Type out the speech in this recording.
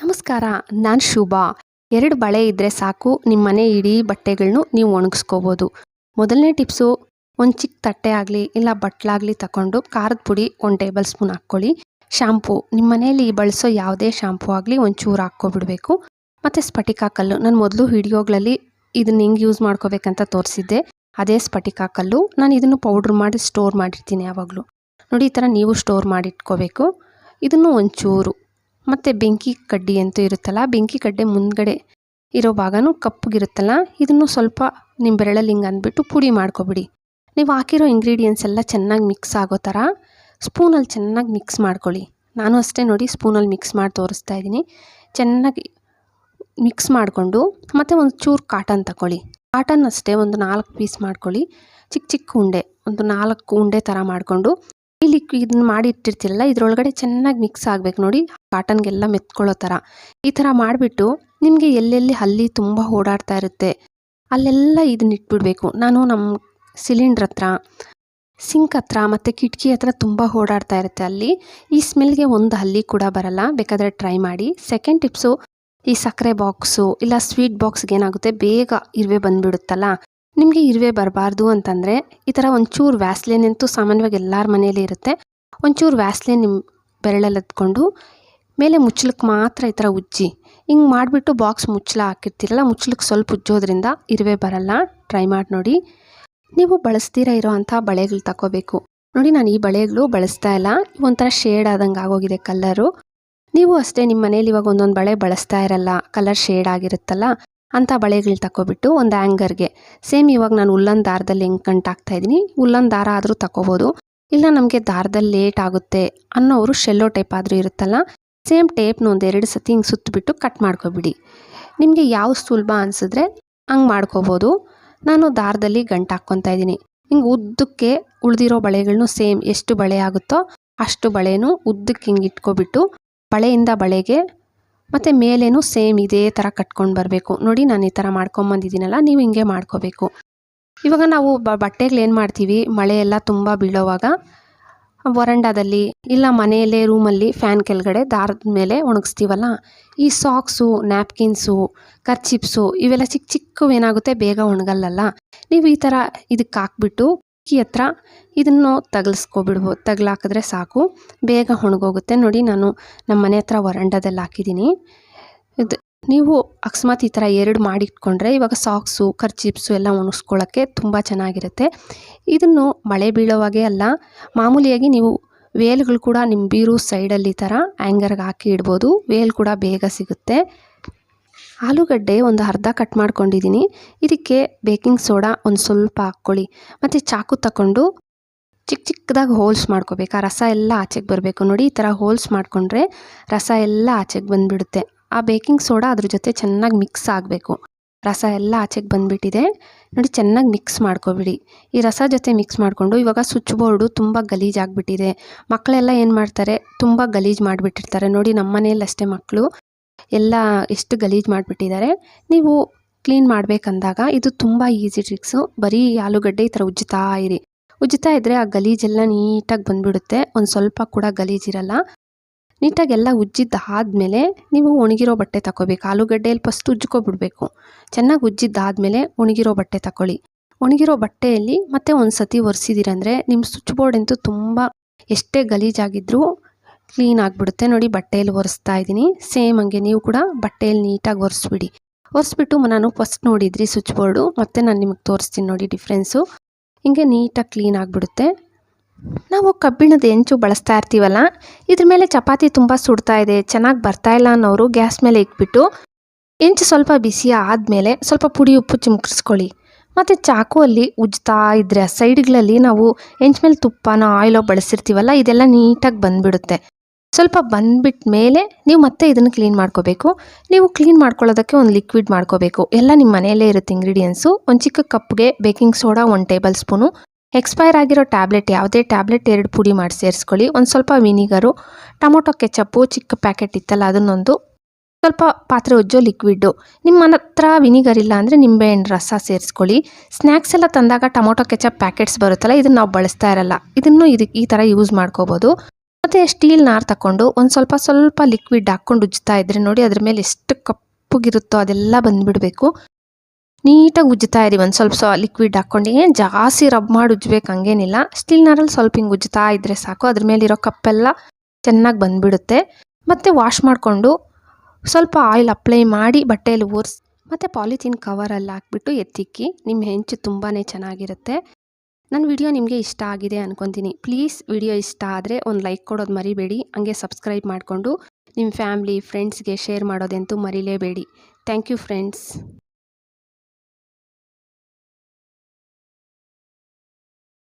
ನಮಸ್ಕಾರ, ನಾನು ಶುಭಾ. ಎರಡು ಬಳೆ ಇದ್ದರೆ ಸಾಕು ನಿಮ್ಮ ಮನೆ ಇಡೀ ಬಟ್ಟೆಗಳನ್ನೂ ನೀವು ಒಣಗಿಸ್ಕೋಬೋದು. ಮೊದಲನೇ ಟಿಪ್ಸು, ಒಂದು ಚಿಕ್ಕ ತಟ್ಟೆ ಆಗಲಿ, ಇಲ್ಲ ಬಟ್ಲಾಗಲಿ ತಗೊಂಡು ಖಾರದ ಪುಡಿ ಒಂದು ಟೇಬಲ್ ಸ್ಪೂನ್ ಹಾಕ್ಕೊಳ್ಳಿ. ಶ್ಯಾಂಪು ನಿಮ್ಮ ಮನೆಯಲ್ಲಿ ಬಳಸೋ ಯಾವುದೇ ಶ್ಯಾಂಪು ಆಗಲಿ ಒಂಚೂರು ಹಾಕ್ಕೊಬಿಡಬೇಕು. ಮತ್ತು ಸ್ಫಟಿಕ ಕಲ್ಲು, ನಾನು ಮೊದಲು ವಿಡಿಯೋಗಳಲ್ಲಿ ಇದನ್ನ ಹಿಂಗೆ ಯೂಸ್ ಮಾಡ್ಕೋಬೇಕಂತ ತೋರಿಸಿದ್ದೆ. ಅದೇ ಸ್ಫಟಿಕ ಕಲ್ಲು, ನಾನು ಇದನ್ನು ಪೌಡ್ರ್ ಮಾಡಿ ಸ್ಟೋರ್ ಮಾಡಿರ್ತೀನಿ ಯಾವಾಗಲೂ. ನೋಡಿ, ಈ ಥರ ನೀವು ಸ್ಟೋರ್ ಮಾಡಿಟ್ಕೋಬೇಕು. ಇದನ್ನು ಒಂಚೂರು ಮತ್ತು ಬೆಂಕಿ ಕಡ್ಡಿ ಅಂತೂ ಇರುತ್ತಲ್ಲ, ಬೆಂಕಿ ಕಡ್ಡೆ ಮುಂದ್ಗಡೆ ಇರೋ ಭಾಗನೂ ಕಪ್ಪಗಿರುತ್ತಲ್ಲ, ಇದನ್ನು ಸ್ವಲ್ಪ ನಿಮ್ಮ ಬೆರಳಲ್ಲಿ ಹಿಂಗೆ ಅಂದ್ಬಿಟ್ಟು ಪುಡಿ ಮಾಡ್ಕೊಬಿಡಿ. ನೀವು ಹಾಕಿರೋ ಇಂಗ್ರೀಡಿಯೆಂಟ್ಸ್ ಎಲ್ಲ ಚೆನ್ನಾಗಿ ಮಿಕ್ಸ್ ಆಗೋ ಥರ ಸ್ಪೂನಲ್ಲಿ ಚೆನ್ನಾಗಿ ಮಿಕ್ಸ್ ಮಾಡ್ಕೊಳ್ಳಿ. ನಾನು ಅಷ್ಟೇ ನೋಡಿ ಸ್ಪೂನಲ್ಲಿ ಮಿಕ್ಸ್ ಮಾಡಿ ತೋರಿಸ್ತಾ ಇದ್ದೀನಿ. ಚೆನ್ನಾಗಿ ಮಿಕ್ಸ್ ಮಾಡಿಕೊಂಡು ಮತ್ತು ಒಂದು ಚೂರು ಕಾಟನ್ ತಗೊಳ್ಳಿ ಕಾಟನ್ ಅಷ್ಟೇ ಒಂದು ನಾಲ್ಕು ಪೀಸ್ ಮಾಡ್ಕೊಳ್ಳಿ. ಚಿಕ್ಕ ಚಿಕ್ಕ ಉಂಡೆ, ಒಂದು ನಾಲ್ಕು ಉಂಡೆ ಥರ ಮಾಡಿಕೊಂಡು, ಇಲ್ಲಿ ಇದನ್ನ ಮಾಡಿ ಇಟ್ಟಿರ್ತೀರಲ್ಲ, ಇದರೊಳಗಡೆ ಚೆನ್ನಾಗಿ ಮಿಕ್ಸ್ ಆಗಬೇಕು ನೋಡಿ. ಕಾಟನ್ಗೆಲ್ಲ ಮೆತ್ಕೊಳ್ಳೋ ಥರ. ಈ ಥರ ಮಾಡಿಬಿಟ್ಟು ನಿಮಗೆ ಎಲ್ಲೆಲ್ಲಿ ಹಲ್ಲಿ ತುಂಬ ಓಡಾಡ್ತಾ ಇರುತ್ತೆ, ಅಲ್ಲೆಲ್ಲ ಇದನ್ನ ಇಟ್ಬಿಡಬೇಕು. ನಾನು ನಮ್ಮ ಸಿಲಿಂಡ್ರ್ ಹತ್ರ, ಸಿಂಕ್ ಹತ್ರ ಮತ್ತು ಕಿಟಕಿ ಹತ್ರ ತುಂಬ ಓಡಾಡ್ತಾ ಇರುತ್ತೆ ಅಲ್ಲಿ. ಈ ಸ್ಮೆಲ್ಗೆ ಒಂದು ಹಲ್ಲಿ ಕೂಡ ಬರಲ್ಲ, ಬೇಕಾದರೆ ಟ್ರೈ ಮಾಡಿ. ಸೆಕೆಂಡ್ ಟಿಪ್ಸು, ಈ ಸಕ್ಕರೆ ಬಾಕ್ಸು ಇಲ್ಲ ಸ್ವೀಟ್ ಬಾಕ್ಸ್ಗೆ ಏನಾಗುತ್ತೆ, ಬೇಗ ಇರುವೆ ಬಂದುಬಿಡುತ್ತಲ್ಲ, ನಿಮಗೆ ಇರುವೆ ಬರಬಾರ್ದು ಅಂತಂದರೆ ಈ ಥರ ಒಂಚೂರು ವ್ಯಾಸ್ಲೇನಂತೂ ಸಾಮಾನ್ಯವಾಗಿ ಎಲ್ಲರ ಮನೆಯಲ್ಲಿ ಇರುತ್ತೆ. ಒಂಚೂರು ವ್ಯಾಸ್ಲೇನ್ ನಿಮ್ಮ ಬೆರಳಲ್ಲಿ ಹತ್ಕೊಂಡು ಮೇಲೆ ಮುಚ್ಚಳಕ್ಕೆ ಮಾತ್ರ ಈ ಥರ ಉಜ್ಜಿ. ಹಿಂಗೆ ಮಾಡಿಬಿಟ್ಟು ಬಾಕ್ಸ್ ಮುಚ್ಚಳ ಹಾಕಿರ್ತೀರಲ್ಲ ಮುಚ್ಚಳಕ್ಕೆ ಸ್ವಲ್ಪ ಉಜ್ಜೋದ್ರಿಂದ ಇರುವೆ ಬರಲ್ಲ. ಟ್ರೈ ಮಾಡಿ ನೋಡಿ. ನೀವು ಬಳಸ್ತೀರ ಇರೋ ಅಂಥ ಬಳೆಗಳು ತಗೋಬೇಕು ನೋಡಿ ನಾನು ಈ ಬಳೆಗಳು ಬಳಸ್ತಾ ಇಲ್ಲ. ಒಂಥರ ಶೇಡ್ ಆದಂಗೆ ಆಗೋಗಿದೆ ಕಲ್ಲರು ನೀವು ಅಷ್ಟೇ ನಿಮ್ಮ ಮನೇಲಿ ಇವಾಗ ಒಂದೊಂದು ಬಳೆ ಬಳಸ್ತಾ ಇರಲ್ಲ ಕಲರ್ ಶೇಡ್ ಆಗಿರುತ್ತಲ್ಲ, ಅಂಥ ಬಳೆಗಳು ತಗೋಬಿಟ್ಟು ಒಂದು ಆ್ಯಂಗರ್ಗೆ ಸೇಮ್ ಇವಾಗ ನಾನು ಉಲ್ಲನ್ ದಾರದಲ್ಲಿ ಹೆಂಗೆ ಕಂಟಾಕ್ತಾ ಇದ್ದೀನಿ. ಉಲ್ಲನ್ ದಾರ ಆದರೂ ತಗೋಬೋದು ಇಲ್ಲ ನಮಗೆ ದಾರದಲ್ಲಿ ಲೇಟ್ ಆಗುತ್ತೆ ಅನ್ನೋರು ಶೆಲ್ಲೋ ಟೈಪ್ ಆದರೂ ಇರುತ್ತಲ್ಲ ಸೇಮ್ ಟೇಪ್ನ ಎರಡು ಸತಿ ಹಿಂಗೆ ಸುತ್ತಿಬಿಟ್ಟು ಕಟ್ ಮಾಡ್ಕೊಬಿಡಿ. ನಿಮಗೆ ಯಾವ ಸುಲಭ ಅನಿಸಿದ್ರೆ ಹಂಗೆ ಮಾಡ್ಕೋಬೋದು. ನಾನು ದಾರದಲ್ಲಿ ಗಂಟು ಹಾಕ್ಕೊತಾ ಇದ್ದೀನಿ. ಹಿಂಗೆ ಉದ್ದಕ್ಕೆ ಉಳಿದಿರೋ ಬಳೆಗಳನ್ನು ಸೇಮ್ ಎಷ್ಟು ಬಳೆ ಆಗುತ್ತೋ ಅಷ್ಟು ಬಳೆನೂ ಉದ್ದಕ್ಕೆ ಹಿಂಗೆ ಇಟ್ಕೊಬಿಟ್ಟು ಬಳೆಯಿಂದ ಬಳೆಗೆ ಮತ್ತು ಮೇಲೇನು ಸೇಮ್ ಇದೇ ಥರ ಕಟ್ಕೊಂಡು ಬರಬೇಕು. ನೋಡಿ ನಾನು ಈ ಥರ ಮಾಡ್ಕೊಂಬಂದಿದ್ದೀನಲ್ಲ ನೀವು ಹಿಂಗೆ ಮಾಡ್ಕೋಬೇಕು. ಇವಾಗ ನಾವು ಬಟ್ಟೆಗಳೇನು ಬಟ್ಟೆಗಳು ಮಾಡ್ತೀವಿ, ಮಳೆ ಎಲ್ಲ ತುಂಬ ಬೀಳೋವಾಗ ವರಂಡಾದಲ್ಲಿ ಇಲ್ಲ ಮನೆಯಲ್ಲೇ ರೂಮಲ್ಲಿ ಫ್ಯಾನ್ ಕೆಳಗಡೆ ದಾರದ ಮೇಲೆ ಒಣಗಿಸ್ತೀವಲ್ಲ? ಈ ಸಾಕ್ಸು, ನ್ಯಾಪ್ಕಿನ್ಸು, ಕರ್ಚಿಪ್ಸು ಇವೆಲ್ಲ ಚಿಕ್ಕ ಚಿಕ್ಕವೇನಾಗುತ್ತೆ ಬೇಗ ಒಣಗಲ್ಲಲ್ಲ. ನೀವು ಈ ಥರ ಇದಕ್ಕೆ ಹಾಕ್ಬಿಟ್ಟು ಕಿ ಹತ್ರ ಇದನ್ನು ತಗಲಿಸ್ಕೊಬಿಡ್ಬೋದು ತಗಲಾಕಿದ್ರೆ ಸಾಕು. ಬೇಗ ಒಣಗೋಗುತ್ತೆ. ನೋಡಿ ನಾನು ನಮ್ಮ ಮನೆ ಹತ್ರ ವರಂಡದಲ್ಲಿ ಹಾಕಿದ್ದೀನಿ. ಇದು ನೀವು ಅಕಸ್ಮಾತ್ ಈ ಥರ ಎರಡು ಮಾಡಿಟ್ಕೊಂಡ್ರೆ ಇವಾಗ ಸಾಕ್ಸು ಕರ್ಚಿಪ್ಸು ಎಲ್ಲ ಒಣಗಿಸ್ಕೊಳ್ಳೋಕ್ಕೆ ತುಂಬ ಚೆನ್ನಾಗಿರುತ್ತೆ. ಇದನ್ನು ಮಳೆ ಬೀಳೋವಾಗೆ ಅಲ್ಲ, ಮಾಮೂಲಿಯಾಗಿ ನೀವು ವೇಲ್ಗಳು ಕೂಡ ನಿಮ್ಮ ಬೀರು ಸೈಡಲ್ಲಿ ಥರ ಆ್ಯಂಗರ್ಗೆ ಹಾಕಿ ಇಡ್ಬೋದು. ವೇಲ್ ಕೂಡ ಬೇಗ ಸಿಗುತ್ತೆ. ಆಲೂಗಡ್ಡೆ ಒಂದು ಅರ್ಧ ಕಟ್ ಮಾಡ್ಕೊಂಡಿದ್ದೀನಿ. ಇದಕ್ಕೆ ಬೇಕಿಂಗ್ ಸೋಡಾ ಒಂದು ಸ್ವಲ್ಪ ಹಾಕ್ಕೊಳ್ಳಿ. ಮತ್ತು ಚಾಕು ತಗೊಂಡು ಚಿಕ್ಕ ಚಿಕ್ಕದಾಗಿ ಹೋಲ್ಸ್ ಮಾಡ್ಕೋಬೇಕು. ಆ ರಸ ಎಲ್ಲ ಆಚೆಗೆ ಬರಬೇಕು. ನೋಡಿ ಈ ಥರ ಹೋಲ್ಸ್ ಮಾಡಿಕೊಂಡ್ರೆ ರಸ ಎಲ್ಲ ಆಚೆಗೆ ಬಂದುಬಿಡುತ್ತೆ. ಆ ಬೇಕಿಂಗ್ ಸೋಡಾ ಅದ್ರ ಜೊತೆ ಚೆನ್ನಾಗಿ ಮಿಕ್ಸ್ ಆಗಬೇಕು. ರಸ ಎಲ್ಲ ಆಚೆಗೆ ಬಂದುಬಿಟ್ಟಿದೆ. ನೋಡಿ ಚೆನ್ನಾಗಿ ಮಿಕ್ಸ್ ಮಾಡ್ಕೊಬಿಡಿ. ಈ ರಸ ಜೊತೆ ಮಿಕ್ಸ್ ಮಾಡಿಕೊಂಡು ಇವಾಗ ಸ್ವಿಚ್ ಬೋರ್ಡು ತುಂಬ ಗಲೀಜಾಗಿಬಿಟ್ಟಿದೆ ಮಕ್ಕಳೆಲ್ಲ ಏನು ಮಾಡ್ತಾರೆ? ತುಂಬ ಗಲೀಜು ಮಾಡಿಬಿಟ್ಟಿರ್ತಾರೆ. ನೋಡಿ ನಮ್ಮ ಮನೆಯಲ್ಲಿ ಅಷ್ಟೇ ಮಕ್ಕಳು ಎಲ್ಲ ಎಷ್ಟು ಗಲೀಜು ಮಾಡಿಬಿಟ್ಟಿದ್ದಾರೆ. ನೀವು ಕ್ಲೀನ್ ಮಾಡಬೇಕಂದಾಗ ಇದು ತುಂಬ ಈಸಿ ಟ್ರಿಕ್ಸು ಬರೀ ಆಲೂಗಡ್ಡೆ ಈ ಥರ ಉಜ್ಜುತ್ತಾ ಇರಿ. ಉಜ್ಜುತ್ತಾ ಇದ್ದರೆ ಆ ಗಲೀಜೆಲ್ಲ ನೀಟಾಗಿ ಬಂದುಬಿಡುತ್ತೆ. ಒಂದು ಸ್ವಲ್ಪ ಕೂಡ ಗಲೀಜಿರಲ್ಲ ನೀಟಾಗಿ ಎಲ್ಲ ಉಜ್ಜಿದ್ದಾದಮೇಲೆ ನೀವು ಒಣಗಿರೋ ಬಟ್ಟೆ ತಗೋಬೇಕು ಆಲೂಗಡ್ಡೆಯಲ್ಲಿ ಫಸ್ಟ್ ಉಜ್ಕೊಬಿಡ್ಬೇಕು. ಚೆನ್ನಾಗಿ ಉಜ್ಜಿದ್ದಾದಮೇಲೆ ಒಣಗಿರೋ ಬಟ್ಟೆ ತಗೊಳ್ಳಿ ಒಣಗಿರೋ ಬಟ್ಟೆಯಲ್ಲಿ ಮತ್ತೆ ಒಂದು ಸತಿ ಒರೆಸಿದ್ದೀರಂದರೆ ನಿಮ್ಮ ಸ್ವಿಚ್ ಬೋರ್ಡ್ ಅಂತೂ ತುಂಬ ಎಷ್ಟೇ ಗಲೀಜಾಗಿದ್ದರೂ ಕ್ಲೀನ್ ಆಗಿಬಿಡುತ್ತೆ. ನೋಡಿ ಬಟ್ಟೆಯಲ್ಲಿ ಒರೆಸ್ತಾ ಇದ್ದೀನಿ. ಸೇಮ್ ಹಂಗೆ ನೀವು ಕೂಡ ಬಟ್ಟೆಯಲ್ಲಿ ನೀಟಾಗಿ ಒರೆಸ್ಬಿಡಿ. ಒರೆಸ್ಬಿಟ್ಟು ನಾನು ಫಸ್ಟ್ ನೋಡಿದ್ರಿ ಸ್ವಿಚ್ ಬೋರ್ಡು. ಮತ್ತು ನಾನು ನಿಮಗೆ ತೋರಿಸ್ತೀನಿ ನೋಡಿ ಡಿಫ್ರೆನ್ಸು ಹಿಂಗೆ ನೀಟಾಗಿ ಕ್ಲೀನ್ ಆಗಿಬಿಡುತ್ತೆ. ನಾವು ಕಬ್ಬಿಣದ ಹೆಂಚು ಬಳಸ್ತಾ ಇರ್ತೀವಲ್ಲ, ಇದ್ರ ಮೇಲೆ ಚಪಾತಿ ತುಂಬ ಸುಡ್ತಾ ಇದೆ, ಚೆನ್ನಾಗಿ ಬರ್ತಾ ಇಲ್ಲ ಅನ್ನೋರು ಗ್ಯಾಸ್ ಮೇಲೆ ಇಟ್ಬಿಟ್ಟು ಹೆಂಚು ಸ್ವಲ್ಪ ಬಿಸಿ ಆದಮೇಲೆ ಸ್ವಲ್ಪ ಪುಡಿ ಉಪ್ಪು ಚಿಮುಕಿಸ್ಕೊಳ್ಳಿ. ಮತ್ತು ಚಾಕು ಅಲ್ಲಿ ಉಜ್ತಾ ಇದ್ದರೆ ಆ ಸೈಡ್ಗಳಲ್ಲಿ ನಾವು ಹೆಂಚು ಮೇಲೆ ತುಪ್ಪನ ಆಯಿಲೋ ಬಳಸಿರ್ತೀವಲ್ಲ, ಇದೆಲ್ಲ ನೀಟಾಗಿ ಬಂದುಬಿಡುತ್ತೆ. ಸ್ವಲ್ಪ ಬಂದ್ಬಿಟ್ಟ ಮೇಲೆ ನೀವು ಮತ್ತೆ ಇದನ್ನು ಕ್ಲೀನ್ ಮಾಡ್ಕೋಬೇಕು. ನೀವು ಕ್ಲೀನ್ ಮಾಡ್ಕೊಳ್ಳೋದಕ್ಕೆ ಒಂದು ಲಿಕ್ವಿಡ್ ಮಾಡ್ಕೋಬೇಕು. ಎಲ್ಲ ನಿಮ್ಮ ಮನೆಯಲ್ಲೇ ಇರುತ್ತೆ ಇಂಗ್ರೀಡಿಯೆಂಟ್ಸು. ಒಂದು ಚಿಕ್ಕ ಕಪ್ಗೆ ಬೇಕಿಂಗ್ ಸೋಡಾ, ಒಂದು ಟೇಬಲ್ ಸ್ಪೂನು. ಎಕ್ಸ್ಪೈರ್ ಆಗಿರೋ ಟ್ಯಾಬ್ಲೆಟ್ ಯಾವುದೇ ಟ್ಯಾಬ್ಲೆಟ್ ಎರಡು ಪುಡಿ ಮಾಡಿ ಸೇರಿಸ್ಕೊಳ್ಳಿ. ಒಂದು ಸ್ವಲ್ಪ ವಿನಿಗರು ಟೊಮೊಟೊ ಕೆಚಪ್ಪು ಚಿಕ್ಕ ಪ್ಯಾಕೆಟ್ ಇತ್ತಲ್ಲ, ಅದನ್ನೊಂದು ಸ್ವಲ್ಪ ಪಾತ್ರೆ ಉಜ್ಜೋ ಲಿಕ್ವಿಡ್ಡು ನಿಮ್ಮ ಹತ್ರ ವಿನಿಗರ್ ಇಲ್ಲ ಅಂದರೆ ನಿಂಬೆಹಣ್ಣು ರಸ ಸೇರಿಸ್ಕೊಳ್ಳಿ. ಸ್ನ್ಯಾಕ್ಸ್ ಎಲ್ಲ ತಂದಾಗ ಟೊಮೊಟೊ ಕೆಚಪ್ ಪ್ಯಾಕೆಟ್ಸ್ ಬರುತ್ತಲ್ಲ, ಇದನ್ನು ನಾವು ಬಳಸ್ತಾ ಇರಲ್ಲ. ಇದನ್ನು ಇದು ಈ ಥರ ಯೂಸ್ ಮಾಡ್ಕೋಬೋದು. ಮತ್ತು ಸ್ಟೀಲ್ ನಾರು ತಗೊಂಡು ಒಂದು ಸ್ವಲ್ಪ ಸ್ವಲ್ಪ ಲಿಕ್ವಿಡ್ ಹಾಕ್ಕೊಂಡು ಉಜ್ಜ್ತಾ ಇದ್ರೆ ನೋಡಿ ಅದ್ರ ಮೇಲೆ ಎಷ್ಟು ಕಪ್ಪುಗಿರುತ್ತೋ ಅದೆಲ್ಲ ಬಂದುಬಿಡಬೇಕು. ನೀಟಾಗಿ ಉಜ್ಜುತ್ತಾ ಇದ್ದೀವಿ ಒಂದು ಸ್ವಲ್ಪ ಲಿಕ್ವಿಡ್ ಹಾಕ್ಕೊಂಡು ಏನು ಜಾಸ್ತಿ ರಬ್ ಮಾಡಿ ಉಜ್ಬೇಕು ಹಂಗೇನಿಲ್ಲ. ಸ್ಟೀಲ್ ನಾರಲ್ಲಿ ಸ್ವಲ್ಪ ಹಿಂಗೆ ಉಜ್ಜುತ್ತಾ ಇದ್ರೆ ಸಾಕು. ಅದ್ರ ಮೇಲಿರೋ ಕಪ್ಪೆಲ್ಲ ಚೆನ್ನಾಗಿ ಬಂದುಬಿಡುತ್ತೆ. ಮತ್ತು ವಾಶ್ ಮಾಡಿಕೊಂಡು ಸ್ವಲ್ಪ ಆಯಿಲ್ ಅಪ್ಲೈ ಮಾಡಿ ಬಟ್ಟೆಯಲ್ಲಿ ಓರ್ಸ್ ಮತ್ತು ಪಾಲಿಥೀನ್ ಕವರಲ್ಲಿ ಹಾಕ್ಬಿಟ್ಟು ಎತ್ತಿಕ್ಕಿ ನಿಮ್ಮ ಹೆಂಚು ತುಂಬಾ ಚೆನ್ನಾಗಿರುತ್ತೆ. ನನ್ನ ವಿಡಿಯೋ ನಿಮಗೆ ಇಷ್ಟ ಆಗಿದೆ ಅನ್ಕೊತೀನಿ. ಪ್ಲೀಸ್ ವಿಡಿಯೋ ಇಷ್ಟ ಆದರೆ ಒಂದು ಲೈಕ್ ಕೊಡೋದು ಮರಿಬೇಡಿ. ಹಂಗೆ ಸಬ್ಸ್ಕ್ರೈಬ್ ಮಾಡಿಕೊಂಡು ನಿಮ್ಮ ಫ್ಯಾಮ್ಲಿ ಫ್ರೆಂಡ್ಸ್ಗೆ ಶೇರ್ ಮಾಡೋದಂತೂ ಮರಿಲೇಬೇಡಿ. Thank you friends